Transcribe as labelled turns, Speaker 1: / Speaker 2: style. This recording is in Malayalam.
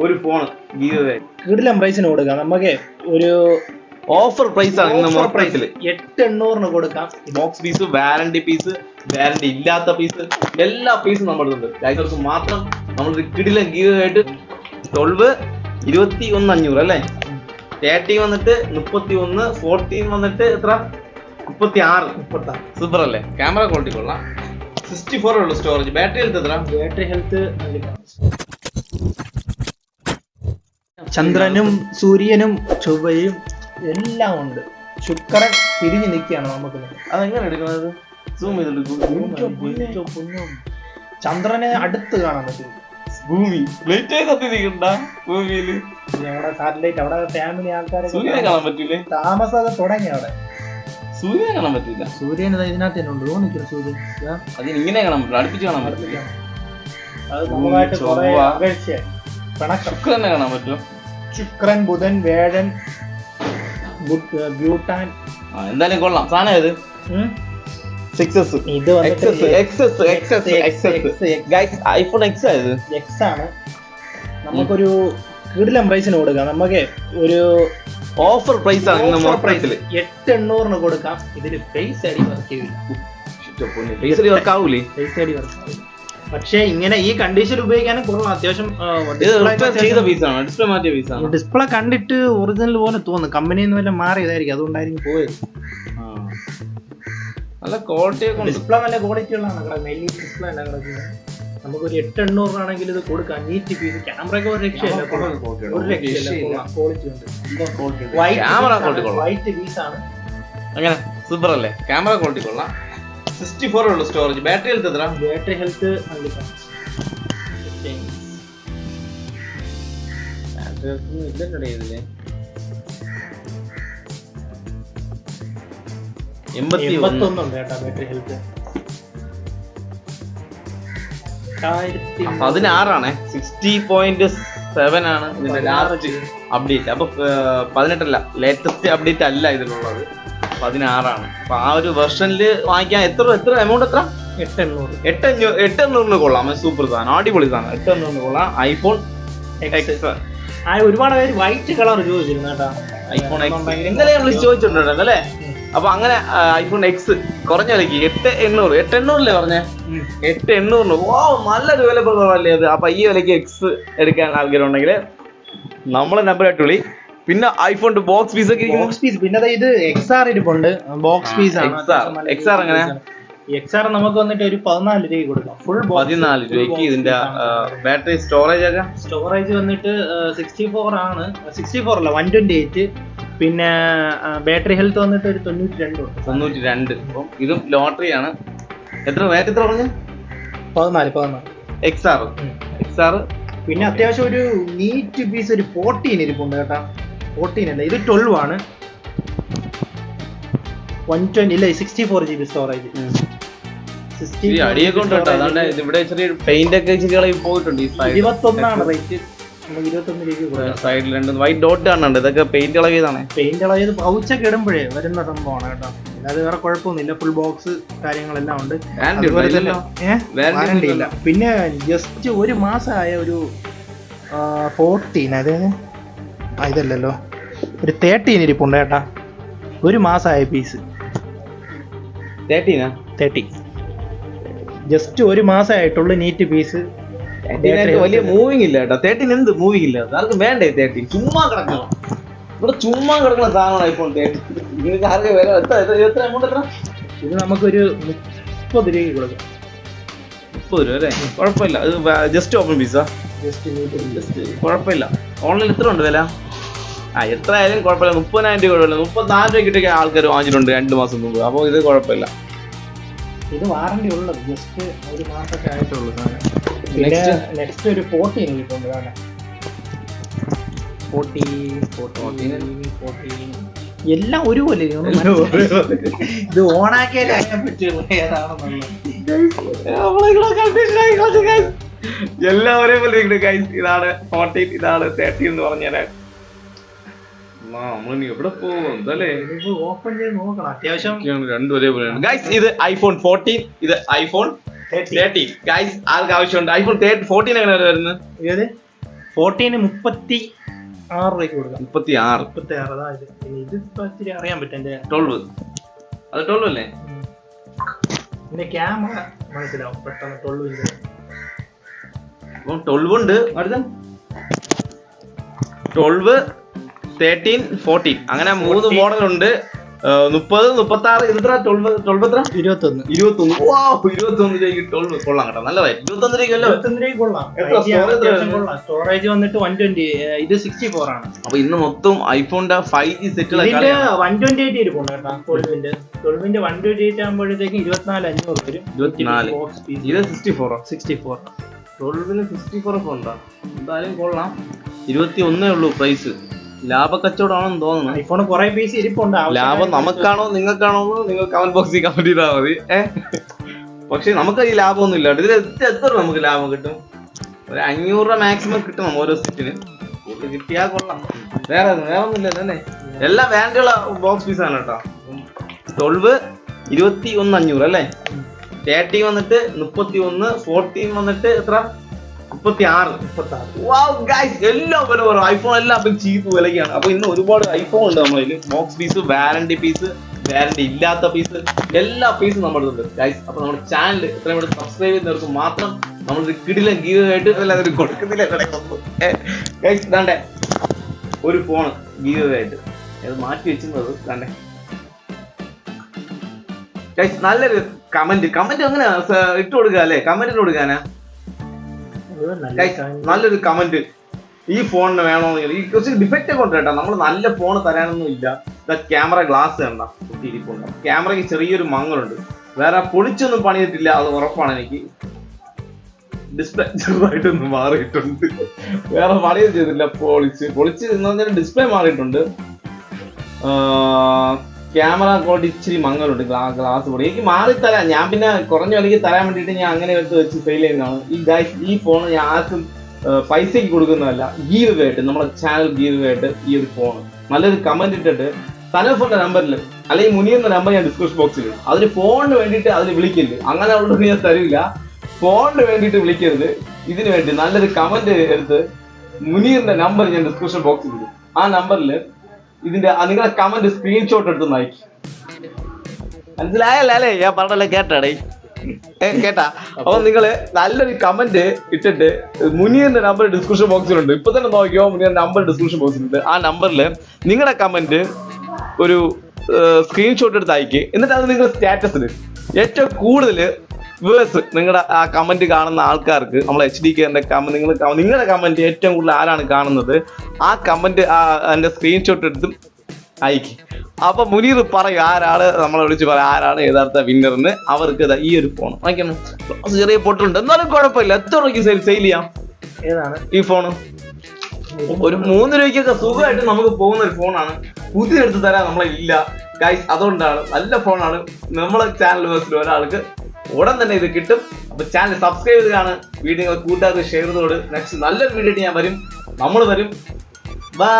Speaker 1: ഒരു ഫോൺ
Speaker 2: കിടിലം പ്രൈസിന് കൊടുക്കാം. നമുക്ക് ഒരു
Speaker 1: ഓഫർ പ്രൈസ് ആണ് മൊത്തത്തിൽ.
Speaker 2: എട്ട് എണ്ണൂറിന് കൊടുക്കാം.
Speaker 1: Box piece warranty piece warranty ഇല്ലാത്ത പീസ് എല്ലാ പീസും നമ്മളുണ്ട് ഗൈസർക്ക് മാത്രം നമ്മൾ കിടിലം ഗീവ് ആയിട്ട് ട്വൽവ് ഇരുപത്തി ഒന്ന് അഞ്ഞൂറ് അല്ലേ? തേർട്ടി വന്നിട്ട് മുപ്പത്തി ഒന്ന് ഫോർട്ടീൻ വന്നിട്ട് എത്ര? മുപ്പത്തി ആറ്
Speaker 2: മുപ്പത്താറ്.
Speaker 1: സൂപ്പർ അല്ലേ? ക്യാമറ ക്വാളിറ്റി കൊള്ളാം. സിക്സ്റ്റി ഫോർ ഉള്ളു സ്റ്റോറേജ് ബാറ്ററി ഹെൽത്ത് എത്ര
Speaker 2: ബാറ്ററി ഹെൽത്ത് ചന്ദ്രനും സൂര്യനും ചൊവ്വയും എല്ലാം ഉണ്ട്. ശുക്രൻ തിരിഞ്ഞു നിൽക്കുകയാണ് നമുക്ക്.
Speaker 1: അതെങ്ങനെ എടുക്കുന്നത് സൂം
Speaker 2: ചെയ്ത്. ചന്ദ്രനെ അടുത്ത് കാണാൻ പറ്റും.
Speaker 1: ഭൂമി. പ്ലേറ്റ് കത്തി നിൽക്കണ്ട ഭൂമിയിൽ.
Speaker 2: അവിടെ സാറ്റലൈറ്റ് അവിടെ ഫാമിലി
Speaker 1: സൂര്യനെ
Speaker 2: ആൾക്കാരെ
Speaker 1: കാണാൻ പറ്റൂലേ?
Speaker 2: താമസം തുടങ്ങി അവിടെ.
Speaker 1: സൂര്യനെ കാണാൻ പറ്റില്ല.
Speaker 2: സൂര്യൻ ഇതിനകത്ത് തന്നെ ഉണ്ട്. തോന്നിക്കുന്നു സൂര്യൻ.
Speaker 1: അത് ഇങ്ങനെ കാണാൻ പറ്റില്ല. അടുപ്പിച്ച് കാണാൻ പറ്റില്ല.
Speaker 2: അത് നമുക്കായിട്ട് കുറെ
Speaker 1: ചൊവ്വ.
Speaker 2: അപേക്ഷ പിണക്കം
Speaker 1: ശുക്രനെ കാണാൻ പറ്റും
Speaker 2: ശുക്രൻ ബുധൻ വേഴൻ ബു- ബ്യൂട്ടാൻ.
Speaker 1: ആ എന്തായാലും കൊള്ളാം. സാധനം ഏത്?
Speaker 2: ഉം.
Speaker 1: സിക്സസ്
Speaker 2: ഇത് വന്നിട്ട്
Speaker 1: XS XS XS guys iPhone X ആയത്
Speaker 2: എക്സ് ആണ്. നമുക്കൊരു കിടിലം പ്രൈസിന് കൊടുക്കാം. നമുക്ക് ഒരു
Speaker 1: ഓഫർ പ്രൈസ് ആണ് ഇന്ന് ഓഫർ
Speaker 2: എട്ട് എണ്ണൂറിന് കൊടുക്കാം. ഇതിൽ ഫേസ് അടി വർക്ക് ചെയ്യില്ല.
Speaker 1: പൈസ വർക്ക് ആവൂലേ?
Speaker 2: ഫേസ് അടി വർക്ക് ആവില്ല പക്ഷേ ഇങ്ങനെ ഈ കണ്ടീഷൻ ഉപയോഗിക്കാനും കൊള്ളാം. അത്യാവശ്യം
Speaker 1: ഡിസ്പ്ലേ മാറ്റിയ പീസാണ്
Speaker 2: ഡിസ്പ്ലേ കണ്ടിട്ട് ഒറിജിനൽ പോലെ തോന്നുന്നു. കമ്പനിയിൽ നിന്ന് വല്ല മാറിയതായിരിക്കും അതുകൊണ്ടായിരിക്കും പോയത്.
Speaker 1: നല്ല ക്വാളിറ്റി
Speaker 2: ഡിസ്പ്ലേ നല്ല ക്വാളിറ്റി ഉള്ളതാണ്. ഡിസ്പ്ലേ അല്ല കിടക്കുന്നത് നമുക്കൊരു എട്ട് എണ്ണൂറിനാണെങ്കിൽ ഇത് കൊടുക്കാം. നീറ്റ് പീസ് ക്യാമറയ്ക്ക് ഒരു രക്ഷയില്ല. ഒരു രക്ഷയില്ല. ക്വാളിറ്റി ഉണ്ട്.
Speaker 1: കൊള്ളാം.
Speaker 2: വൈറ്റ് പീസ് ആണ്.
Speaker 1: അങ്ങനെ സൂപ്പർ അല്ലേ ക്യാമറ ക്വാളിറ്റി കൊള്ളാം. സിക്സ്റ്റി ഫോർ ഉള്ള സ്റ്റോറേജ് ബാറ്ററി ഹെൽത്ത് എത്ര
Speaker 2: ബാറ്ററി ഹെൽത്ത്
Speaker 1: ഇതിൽ എൺപത്തി ഒന്ന്
Speaker 2: എൺപത്തൊന്നുണ്ട് കേട്ടോ ബാറ്ററി ഹെൽത്ത്
Speaker 1: പതിനാറാണ് സിക്സ്റ്റി പോയിന്റ് സെവൻ ആണ് ഇതിന്റെ ലാസ്റ്റ് അപ്ഡേറ്റ് അപ്പൊ പതിനെട്ടല്ല ലേറ്റസ്റ്റ് അപ്ഡേറ്റ് അല്ല ഇതിലുള്ളത് പതിനാറാണ് അപ്പൊ ആ ഒരു വെർഷനിൽ വാങ്ങിക്കാൻ എത്ര എത്ര എമൗണ്ട് എത്ര?
Speaker 2: എട്ടെണ്ണൂറ്. എണ്ണൂറ്
Speaker 1: എട്ടെണ്ണൂറിന് കൊള്ളാം. സൂപ്പർ സാധനം. അടിപൊളി സാധനം. എട്ടെണ്ണൂറിന് കൊള്ളാം. ഐഫോൺ എക്സ്
Speaker 2: ആ ഒരുപാട് പേര് വൈറ്റ് കളർ ചോദിച്ചിരുന്നു കേട്ടോ.
Speaker 1: ഐഫോൺ എക്സ് ഇന്നലെ നമ്മൾ ചോദിച്ചിട്ടുണ്ടായിരുന്നു അല്ലേ? അപ്പൊ അങ്ങനെ ഐഫോൺ എക്സ് കുറഞ്ഞ വിലക്ക് എട്ട് എണ്ണൂറ് എട്ട് എണ്ണൂറില്ലേ പറഞ്ഞേ. എട്ട് എണ്ണൂറിന്. ഓ നല്ലൊരു വില കുറവല്ലേ അത് അപ്പൊ ഈ വിലക്ക് എക്സ് എടുക്കാൻ ആഗ്രഹം ഉണ്ടെങ്കിൽ നമ്മളെ നമ്പർ ആയിട്ട് വിളി. പിന്നെ ഐഫോൺ ബോക്സ് പീസ് ഒക്കെ
Speaker 2: ബോക്സ് പീസ് പിന്നെ ഇത് എക്സ് ആർ ഇരിപ്പുണ്ട്. ബോക്സ് പീസ് ആണ്.
Speaker 1: എക്സ് ആർ എങ്ങനെ?
Speaker 2: എക്സ് ആർ നമുക്ക് വന്നിട്ട് ഒരു പതിനാല് രൂപ കൊടുക്കാം. ഫുൾ
Speaker 1: പതിനാല് രൂപയ്ക്ക് ഇതിന്റെ ബാറ്ററി സ്റ്റോറേജ് ഒക്കെ?
Speaker 2: സ്റ്റോറേജ് വന്നിട്ട് സിക്സ്റ്റി ഫോർ ആണ്. സിക്സ്റ്റി ഫോർ അല്ല വൺ ട്വന്റി എയ്റ്റ് പിന്നെ ബാറ്ററി ഹെൽത്ത് വന്നിട്ട് ഒരു തൊണ്ണൂറ്റി രണ്ട്
Speaker 1: തൊണ്ണൂറ്റി രണ്ട് അപ്പം ഇതും ലോട്ടറി ആണ്. എത്ര റേറ്റ് എത്ര പറഞ്ഞു?
Speaker 2: പതിനാല് പതിനാല്.
Speaker 1: എക്സ് ആർ എക്സ് ആർ
Speaker 2: പിന്നെ അത്യാവശ്യം ഒരു നീറ്റ് പീസ് ഒരു ഫോർട്ടീൻ ഇരിപ്പുണ്ട് കേട്ടാ. ഫോർട്ടീൻ അല്ല ഇത് ട്വൽവ് ആണ്. വൺ ട്വന്റി ഇല്ല sixty four G B storage
Speaker 1: ഈ അടിയൊക്കെ ഉണ്ട്? കേട്ടോ അതാണ്ട് ഇവിടെ ചെറിയ പെയിന്റ് ഒക്കെ ഇച്ചിരി പോയിട്ടുണ്ട് ഈ സൈഡ്
Speaker 2: ഇരുപത്തൊന്നാണ് റേറ്റ്
Speaker 1: സൈഡിൽ രണ്ട് വൈറ്റ് ഡോട്ട് കാണുന്നുണ്ട് ഇതൊക്കെ പെയിന്റ് ഇളകിയതാണ്.
Speaker 2: പെയിന്റ് ഇളയത് പൗച്ചൊക്കെ ഇടുമ്പോഴേ വരുന്ന സംഭവമാണ് കേട്ടോ. അല്ലാതെ വേറെ കുഴപ്പമൊന്നുമില്ല. ഫുൾ ബോക്സ് കാര്യങ്ങളെല്ലാം ഉണ്ട്. അതുപോലെ തന്നെ വാറണ്ടി ഇല്ല. പിന്നെ ജസ്റ്റ് ഒരു മാസമായ ഒരു ഫോർട്ടീൻ അതായത് ഇതല്ലല്ലോ. ഒരു തേർട്ടീൻ ഇരിപ്പുണ്ട് കേട്ടാ. ഒരു മാസമായ പീസ്
Speaker 1: തേർട്ടീനാ
Speaker 2: തേർട്ടി ജസ്റ്റ് ഒരു മാസമായിട്ടുള്ളൂ നീറ്റ് പീസ്
Speaker 1: വലിയ മൂവിങ് ഇല്ല കേട്ടോ. തേർട്ടീൻ എന്ത് മൂവിങ് ഇല്ല? ആർക്കും വേണ്ടേ തേർട്ടീൻ ചുമ്മാ കിടക്കണം. ഇവിടെ ചുമ്മാ കിടക്കുന്ന സാധനമാണ് ഐഫോൺ തേർട്ടീൻ നിങ്ങൾക്ക് ആർക്കും വില എത്ര എത്ര- എമൗണ്ട് എത്ര?
Speaker 2: ഇത് നമുക്കൊരു മുപ്പത് രൂപയ്ക്ക് കൊടുക്കാം.
Speaker 1: മുപ്പത് രൂപ അല്ലേ? കുഴപ്പമില്ല. ഇത് ജസ്റ്റ് ഓപ്പൺ പീസാ
Speaker 2: ജസ്റ്റ്
Speaker 1: കുഴപ്പമില്ല. ഓൺലൈനിൽ എത്ര ഉണ്ട് വില? ആ എത്ര ആയാലും കുഴപ്പമില്ല. മുപ്പതിനായിരം രൂപ കുഴപ്പമില്ല മുപ്പത്തിനാല് രൂപ കിട്ടിയ ആൾക്കാർ വാങ്ങിച്ചിട്ടുണ്ട് രണ്ട് മാസം മുമ്പ്. അപ്പോൾ ഇത് കുഴപ്പമില്ല.
Speaker 2: ഇത് വാറണ്ടി ഉള്ളത് ജസ്റ്റ് ഒരു മാസമൊക്കെ ആയിട്ടുള്ളൂ പിന്നെ നെക്സ്റ്റ് ഒരു ഫോർട്ടീൻ കിട്ടുന്നുണ്ട് ഫോർട്ടീൻ ഫോർട്ടീൻ എല്ലാം ഒരുപോലെ. ഇത് ഓണാക്കിയാലേ അറിയാൻ പറ്റുള്ളൂ ഏതാണെന്നുള്ളത്.
Speaker 1: എല്ലാം ഒരേപോലെ ഇതാണ് ഫോർട്ടീൻ ഇതാണ് തേർട്ടീൻ എന്ന് പറഞ്ഞാൽ നമ്മൾ എവിടെ പോകും
Speaker 2: ഓപ്പൺ ചെയ്ത് നോക്കണം. അത്യാവശ്യം
Speaker 1: രണ്ടും ഒരേപോലെയാണ്. ഗൈസ് ഇത് ഐഫോൺ ഫോർട്ടീൻ ഇത് ഐഫോൺ തേർട്ടീൻ ഗൈസ് ആർക്ക് ആവശ്യമുണ്ട്. ഐഫോൺ ഫോർട്ടീൻ എങ്ങനെ വരുന്നത്?
Speaker 2: ഏത്? ഫോർട്ടീന് മുപ്പത്തി ആറ് രൂപയ്ക്ക് കൊടുക്കാം.
Speaker 1: മുപ്പത്തി ആറ്
Speaker 2: മുപ്പത്തി ആറ് അതാ ഇത്. ഇപ്പൊ ഇച്ചിരി അറിയാൻ പറ്റും എന്റെ
Speaker 1: ട്വൽവ്. അത് ട്വൽവ് അല്ലേ?
Speaker 2: പിന്നെ ക്യാമറ മനസ്സിലാവും. പെട്ടെന്ന് തൊള്ളുവിന്റെ
Speaker 1: അപ്പം ട്വൽവ് ഉണ്ട്. അടുത്ത. ട്വൽവ് തേർട്ടീൻ ഫോർട്ടീൻ അങ്ങനെ മൂന്ന് മോഡൽ ഉണ്ട് മുപ്പത് മുപ്പത്തി ആറ് എത്ര? ട്വൽവ് ട്വൽവ് എത്ര
Speaker 2: ഇരുപത്തൊന്ന്.
Speaker 1: ഇരുപത്തൊന്ന്. വാ ഇരുപത്തൊന്ന് രൂപയ്ക്ക് ട്വൽവ് കൊള്ളാം കേട്ടോ. നല്ലതായി ഇരുപത്തൊന്ന്
Speaker 2: ഒന്ന് രൂപയ്ക്ക് കൊള്ളാം. സ്റ്റോറേജ് വന്നിട്ട് വൺ ട്വന്റി ഇത് സിക്സ്റ്റി ഫോർ ആണ്.
Speaker 1: അപ്പൊ ഇന്ന് മൊത്തം ഐഫോണിന്റെ five G
Speaker 2: set one twenty eight ഇരിപ്പുണ്ട് കേട്ടോ ട്വൽവിന്റെ ട്വൽവിന്റെ വൺ ട്വന്റി എയ്റ്റ് ആകുമ്പോഴത്തേക്കും ഇരുപത്തിനാല് അഞ്ഞൂറ് വരും.
Speaker 1: ഇരുപത്തിനാല്. ഇത് സിക്സ്റ്റി ഫോറോ
Speaker 2: സിക്സ്റ്റി ഫോർ
Speaker 1: ട്വൽവിന് സിക്സ്റ്റി ഫോർ ഒക്കെ ഉണ്ടോ എന്തായാലും കൊള്ളാം. ഇരുപത്തി ഒന്നേ ഉള്ളൂ പ്രൈസ് ലാഭ കച്ചവടമാണെന്ന് തോന്നുന്നു.
Speaker 2: ഐഫോൺ കുറെ പീസ് ഇരിപ്പുണ്ട്.
Speaker 1: ലാഭം നമുക്കാണോ നിങ്ങൾക്കാണോ നിങ്ങൾ കമന്റ് ബോക്സിൽ കമന്റ് ചെയ്താൽ മതി. പക്ഷെ നമുക്ക് ഈ ലാഭമൊന്നും ഇല്ല ഇതിൽ എത്ര നമുക്ക് ലാഭം കിട്ടും? ഒരു അഞ്ഞൂറ് രൂപ മാക്സിമം കിട്ടണം ഓരോ സെറ്റിന് കിട്ടിയാൽ കൊള്ളാം. വേറെ വേറെ ഒന്നും ഇല്ല തന്നെ എല്ലാ വേണ്ടിയുള്ള ബോക്സ് പീസ് ആണ് കേട്ടോ. ട്വൽവ് ഇരുപത്തി ഒന്ന് അഞ്ഞൂറ് അല്ലേ? തേർട്ടി വന്നിട്ട് മുപ്പത്തി ഒന്ന് ഫോർട്ടീൻ വന്നിട്ട് എത്ര? മുപ്പത്തി ആറ്
Speaker 2: മുപ്പത്തി ആറ്
Speaker 1: വാവ് ഗൈസ് എല്ലാം വില ഐഫോൺ എല്ലാം അപ്പം ചീപ്പ് വിലക്കാണ് അപ്പൊ ഇന്ന് ഒരുപാട് ഐഫോൺ ഉണ്ട് നമ്മളിൽ box piece warranty piece warranty ഇല്ലാത്ത പീസ് എല്ലാ പീസും നമ്മുടെ ഉണ്ട് ഗൈസ് അപ്പൊ നമ്മുടെ ചാനൽ ഇത്രയും കൂടെ സബ്സ്ക്രൈബ് ചെയ്യുന്നവർക്ക് മാത്രം നമ്മൾ കിടിലം ഗീവായിട്ട് എല്ലാവരും കൊടുക്കുന്നില്ല ഗൈസ് ഇതാണ്ടേ. ഒരു ഫോൺ ഗീവായിട്ട് അത് മാറ്റി വെച്ചിരുന്നത് തന്നെ നല്ലൊരു കമന്റ് കമന്റ് അങ്ങനെ ഇട്ട് കൊടുക്കുക അല്ലേ കമന്റ് ഇട്ട് കൊടുക്കാനാ? നല്ലൊരു കമന്റ് ഈ ഫോണിന് വേണോ ഈ കുറച്ച് ഡിഫക്റ്റ് ഒക്കെ ഉണ്ട് കേട്ടോ. നമ്മൾ നല്ല ഫോൺ തരാനൊന്നും ഇല്ല. ക്യാമറ ഗ്ലാസ് കണ്ട? കുത്തിയിരിപ്പുണ്ട്. ക്യാമറയ്ക്ക് ചെറിയൊരു മങ്ങലുണ്ട്. വേറെ പൊളിച്ചൊന്നും പണിയിട്ടില്ല അത് ഉറപ്പാണ് എനിക്ക്. ഡിസ്പ്ലേ ചെറുതായിട്ടൊന്ന് മാറിയിട്ടുണ്ട്. വേറെ പണിയൊന്നും ചെയ്തില്ല പൊളിച്ച്. പൊളിച്ച് എന്ന് പറഞ്ഞാൽ ഡിസ്പ്ലേ മാറിയിട്ടുണ്ട്. ക്യാമറ ക്വാളിറ്റി ഇച്ചിരി മങ്ങലുണ്ട് ഗ്ലാസ് കൂടി എനിക്ക് മാറി തരാം. ഞാൻ പിന്നെ കുറഞ്ഞ വിലയ്ക്ക് തരാൻ വേണ്ടിയിട്ട് ഞാൻ അങ്ങനെ എടുത്ത് വെച്ച് സെയിൽ ചെയ്യുന്നതാണ് ഈ ഗൈസ് ഈ ഫോൺ ഞാൻ ആർക്കും പൈസയ്ക്ക് കൊടുക്കുന്നതല്ല ഗീവ് ആയിട്ട് നമ്മുടെ ചാനൽ ഗീവ് ആയിട്ട് ഈ ഒരു ഫോൺ നല്ലൊരു കമന്റ് ഇട്ടിട്ട് സനഫിന്റെ നമ്പറിൽ അല്ലെങ്കിൽ മുനിയെന്ന നമ്പർ ഞാൻ ഡിസ്ക്രിപ്ഷൻ ബോക്സിൽ അതിന് ഫോണിന് വേണ്ടിയിട്ട് അതിന് വിളിക്കരുത്. അങ്ങനെ ഉള്ളത് ഞാൻ തരില്ല. ഫോണിന് വേണ്ടിയിട്ട് വിളിക്കരുത്. ഇതിന് വേണ്ടി നല്ലൊരു കമന്റ് എടുത്ത് മുനീറിന്റെ നമ്പർ ഞാൻ ഡിസ്ക്രിപ്ഷൻ ബോക്സിൽ ആ നമ്പറിൽ ഇതിന്റെ നിങ്ങളെ കമന്റ് സ്ക്രീൻഷോട്ട് എടുത്ത് നയിക്ക്. മനസ്സിലായല്ലേ അല്ലേ? ഞാൻ പറഞ്ഞല്ലേ കേട്ടാടേ. കേട്ടാ. അപ്പൊ നിങ്ങൾ നല്ലൊരു കമന്റ് ഇട്ടിട്ട് മുനിയന്റെ നമ്പർ ഡിസ്ക്രിപ്ഷൻ ബോക്സിലുണ്ട് ഇപ്പൊ തന്നെ നോക്കിയോ? മുനിയന്റെ നമ്പർ ഡിസ്ക്രിപ്ഷൻ ബോക്സിലുണ്ട് ആ നമ്പറിൽ നിങ്ങളുടെ കമന്റ് ഒരു സ്ക്രീൻഷോട്ട് എടുത്ത് അയക്ക്. എന്നിട്ട് അത് നിങ്ങൾ സ്റ്റാറ്റസിൽ ഏറ്റവും കൂടുതൽ വേഴ്സ് നിങ്ങളുടെ ആ കമന്റ് കാണുന്ന ആൾക്കാർക്ക് നമ്മൾ എച്ച് ഡി കെന്റെ കമന്റ് നിങ്ങൾ നിങ്ങളുടെ കമന്റ് ഏറ്റവും കൂടുതൽ ആരാണ് കാണുന്നത്? ആ കമന്റ് അതിന്റെ സ്ക്രീൻഷോട്ട് എടുത്തും അയക്കും. അപ്പൊ മുനീർ പറയും ആരാണ്? നമ്മളെ വിളിച്ച് പറയും ആരാണ് യഥാർത്ഥ വിന്നറിന് അവർക്ക് ഈ ഒരു ഫോൺ വാങ്ങിക്കണം ചെറിയ പൊട്ടുണ്ട് എന്നാലും കുഴപ്പമില്ല. എത്ര രൂപയ്ക്ക് സെയിൽ സെയിൽ ചെയ്യാം?
Speaker 2: ഏതാണ്?
Speaker 1: ഈ ഫോണ് ഒരു മൂന്ന് രൂപയ്ക്കൊക്കെ സുഖമായിട്ട് നമുക്ക് പോകുന്ന ഒരു ഫോണാണ് പുതിയ എടുത്ത് തരാൻ നമ്മളെ ഇല്ല. ഗൈസ് അതുകൊണ്ടാണ് നല്ല ഫോണാണ് നമ്മളെ ചാനൽ വേഴ്സിൽ ഒരാൾക്ക് ഉടൻ തന്നെ ഇത് കിട്ടും. അപ്പൊ ചാനൽ സബ്സ്ക്രൈബ് ചെയ്താണ്. വീഡിയോ കൂട്ടുകാർക്ക് ഷെയർ ചെയ്തോട് നെക്സ്റ്റ് നല്ലൊരു വീഡിയോ ഞാൻ വരും. നമ്മൾ വരും. ബൈ